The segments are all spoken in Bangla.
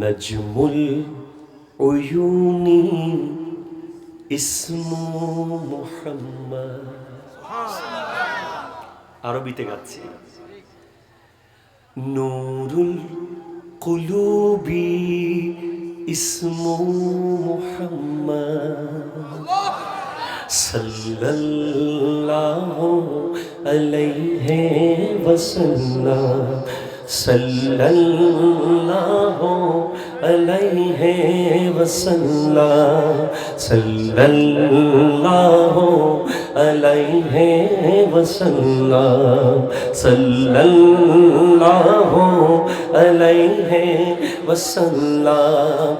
নজমুল উয়ুনি ইসমু মুহাম্মদ আরবিতে গাচ্ছি। নুরুল কুলুবি ইসমু মুহাম্মদ। সাল্লাল্লাহু আলাইহি ওয়াসাল্লাম সাল্লাল্লাহু আলাইহি ওয়াসাল্লাম সাল্লাল্লাহু আলাইহি ওয়াসাল্লাম সাল্লাল্লাহু আলাইহি ওয়াসাল্লাম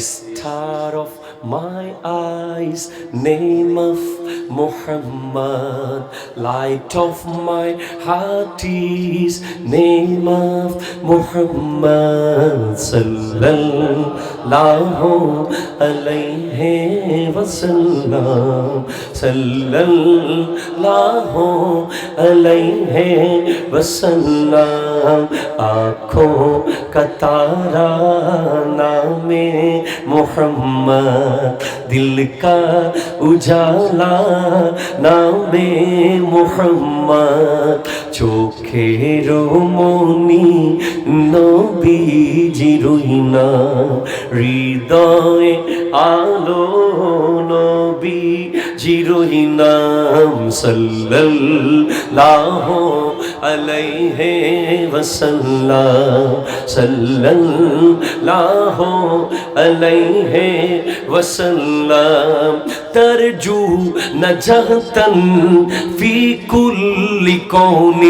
star of my eyes name of Muhammad light of my heart is name of Muhammad sallallahu alayhi wasallam sallallahu alayhi wasallam आँखों का तारा नामे मोहम्मद दिल का उजाला नामे মোহাম্মদ চোখের মনি নবীজি রইনা হৃদয়ে আলো নবী জিরোহিনাম সাল্লাল্লাহু عليه وسلم صلى الله عليه وسلم ترجو نجاة في كل كون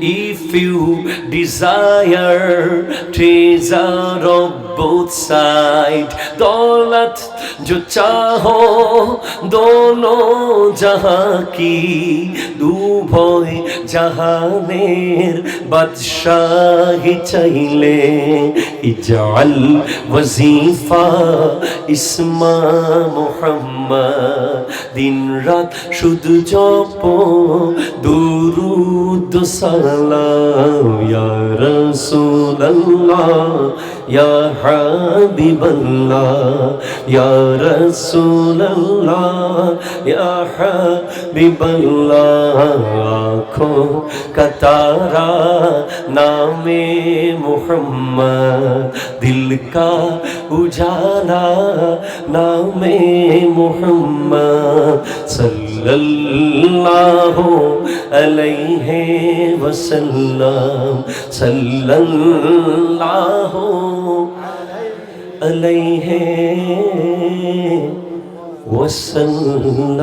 if you desire treasure of both sides دولت جو چاہو دونوں جہاں کی دو بھوئے جہاں জাহানের বাদশাহী চাইলে ইজাল ওয়াজিফা ইসমা মোহাম্মদ দিন রাত শুধু জপ, দুরুদ সালাম, ইয়া রাসূলুল্লাহ, ইয়া হাবিবাল্লাহ, ইয়া রাসূলুল্লাহ, ইয়া হাবিবাল্লাহ आँखों का तारा नामे मोहम्मद दिल का उजाला नामे मोहम्मद सल्लल्लाहु अलैहि वसल्लम सल्लल्लाहु अलैहि वसल्लम